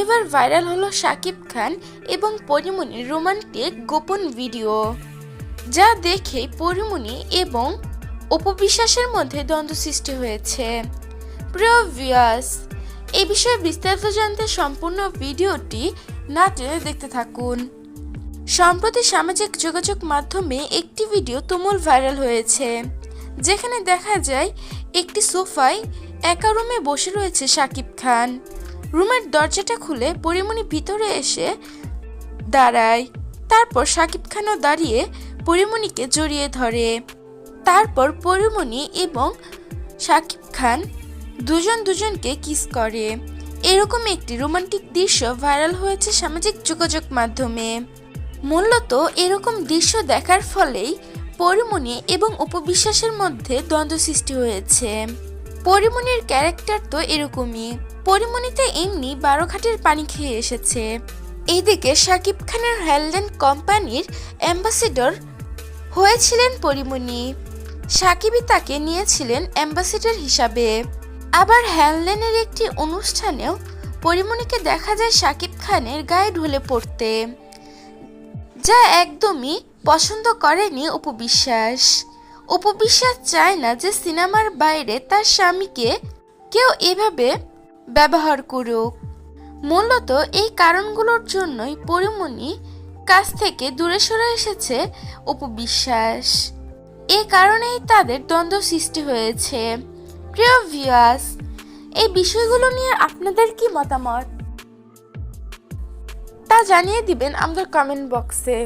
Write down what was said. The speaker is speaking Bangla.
এবার ভাইরাল হলো শাকিব খান এবং পরিমণির রোমান্টিক গোপন ভিডিও, যা দেখে পরিমণি এবং উপবিশ্বাসের মধ্যে দ্বন্দ্ব সৃষ্টি হয়েছে। প্রিয় এই বিষয়ে বিস্তারিত জানতে সম্পূর্ণ ভিডিওটি না টেনে দেখতে থাকুন। সম্প্রতি সামাজিক যোগাযোগ মাধ্যমে একটি ভিডিও তুমুল ভাইরাল হয়েছে, যেখানে দেখা যায় একটি সোফায় একা রুমে বসে রয়েছে শাকিব খান। রুমের দরজাটা খুলে পরিমণি ভিতরে এসে দাঁড়ায়। তারপর শাকিব খানও দাঁড়িয়ে পরিমণিকে জড়িয়ে ধরে। তারপর পরিমণি এবং শাকিব খান দুজন দুজনকে কিস করে। এরকম একটি রোমান্টিক দৃশ্য ভাইরাল হয়েছে সামাজিক যোগাযোগ মাধ্যমে। মূলত এরকম দৃশ্য দেখার ফলেই পরিমণি এবং উপবিশ্বাসের মধ্যে দ্বন্দ্ব সৃষ্টি হয়েছে। পরিমণির ক্যারেক্টার তো এরকমই। পরিমণিতে এমনি বারো ঘাটের পানি খেয়ে এসেছে। এইদিকে শাকিব খানের হেলল্যান্ড কোম্পানির অ্যাম্বাসেডর হয়েছিলেন পরিমণি সাকিবই তাকে নিয়েছিলেন অ্যাম্বাসেডর হিসাবে। আবার হ্যানলেনের একটি অনুষ্ঠানেও পরিমণিকে দেখা যায় শাকিব খানের গায়ে ঢলে পড়তে। যা একদমই পছন্দ করেনি উপবিশ্বাস উপবিশ্বাস চায় না যে সিনেমার বাইরে তার স্বামীকে কেউ এভাবে ব্যবহার করুক। মূলত এই কারণগুলোর জন্যই পরিমণি কাছ থেকে দূরে সরে এসেছে উপবিশ্বাস। এ কারণেই তাদের দ্বন্দ্ব সৃষ্টি হয়েছে। প্রিয় ভিউয়ার্স এই বিষয়গুলো নিয়ে আপনাদের কি মতামত? তা জানিয়ে দিবেন আমাদের কমেন্ট বক্সে